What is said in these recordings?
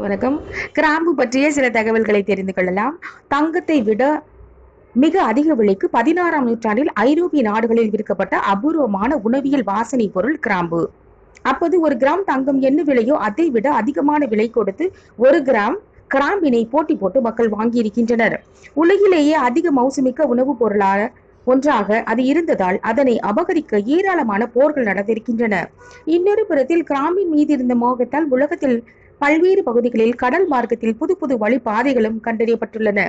வணக்கம். கிராம்பு பற்றிய சில தகவல்களை தெரிந்து கொள்ளலாம். தங்கத்தை விட மிக அதிக விலைக்கு பதினாறாம் நூற்றாண்டில் ஐரோப்பிய நாடுகளில் விற்கப்பட்ட அபூர்வமான உணவியல் வாசனை பொருள் கிராம்பு. அப்போது ஒரு கிராம் தங்கம் என்ன விலையோ அதை விட அதிகமான விலை கொடுத்து ஒரு கிராம் கிராம்பினை போட்டி போட்டு மக்கள் வாங்கியிருக்கின்றனர். உலகிலேயே அதிக மௌசுமிக்க உணவுப் பொருளாக ஒன்றாக அது இருந்ததால் அதனை அபகரிக்க ஏராளமான போர்கள் நடந்திருக்கின்றன. இன்னொரு புறத்தில் கிராமின் மீது இருந்த மோகத்தால் உலகத்தில் பல்வேறு பகுதிகளில் கடல் மார்க்கத்தில் புது புது வழிபாதைகளும் கண்டறியப்பட்டுள்ளன.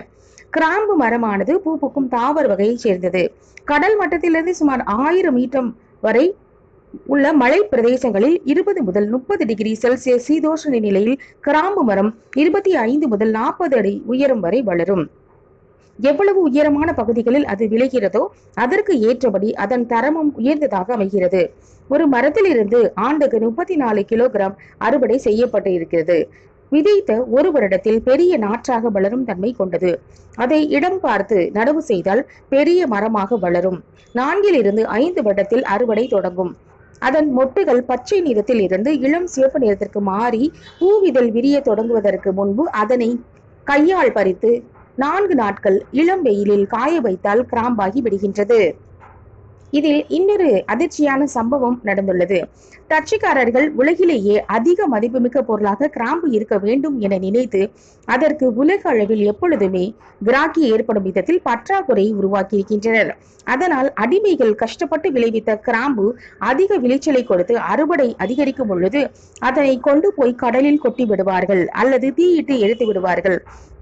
கிராம்பு மரமானது பூ பூக்கும் தாவர வகையைச் சேர்ந்தது. கடல் மட்டத்திலிருந்து சுமார் ஆயிரம் மீட்டர் வரை உள்ள மலை பிரதேசங்களில் இருபது முதல் முப்பது டிகிரி செல்சியஸ் சீதோஷண நிலையில் கிராம்பு மரம் இருபத்தி ஐந்து முதல் நாற்பது அடி உயரம் வரை வளரும். எவ்வளவு உயரமான பகுதிகளில் அது விளைகிறதோ அதற்கு ஏற்றபடி அதன் தரமும் உயர்ந்ததாக அமைகிறது. ஒரு மரத்திலிருந்து ஆண்டுக்கு முப்பத்தி நாலு கிலோகிராம் அறுவடை செய்யப்பட்டு இருக்கிறது. விதைத்த ஒரு வருடத்தில் பெரிய நாற்றாக வளரும் தன்மை கொண்டது. அதை இடம் பார்த்து நடவு செய்தால் பெரிய மரமாக வளரும். நான்கிலிருந்து ஐந்து வருடத்தில் அறுவடை தொடங்கும். அதன் மொட்டுகள் பச்சை நிறத்தில் இருந்து இளம் சிவப்பு நிறத்திற்கு மாறி பூவிதழ் விரிய தொடங்குவதற்கு முன்பு அதனை கையால் பறித்து நான்கு நாட்கள் இளம் வெயிலில் காய வைத்தால் கிராம்பாகி விடுகின்றது. இதில் இன்னொரு அதிர்ச்சியான சம்பவம் நடந்துள்ளது. டச்சுக்காரர்கள் உலகிலேயே அதிக மதிப்புமிக்க பொருளாக கிராம்பு இருக்க வேண்டும் என நினைத்து அதற்கு உலக அளவில் எப்பொழுதுமே கிராக்கி ஏற்படும் விதத்தில் பற்றாக்குறை உருவாக்கியிருக்கின்றனர். அதனால் அடிமைகள் கஷ்டப்பட்டு விளைவித்த கிராம்பு அதிக விளைச்சலை கொடுத்து அறுவடை அதிகரிக்கும் பொழுது அதனை கொண்டு போய் கடலில் கொட்டி விடுவார்கள் அல்லது தீயிட்டு எரித்து விடுவார்கள்.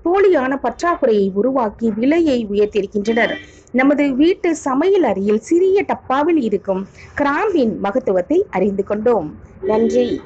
போலியான பற்றாக்குறையை உருவாக்கி விலையை உயர்த்தியிருக்கின்றனர். நமது வீட்டு சமையல் அறையில் சிறிய டப்பாவில் இருக்கும் கிராம்பின் மகத்துவத்தை அறிந்து கொண்டோம். நன்றி.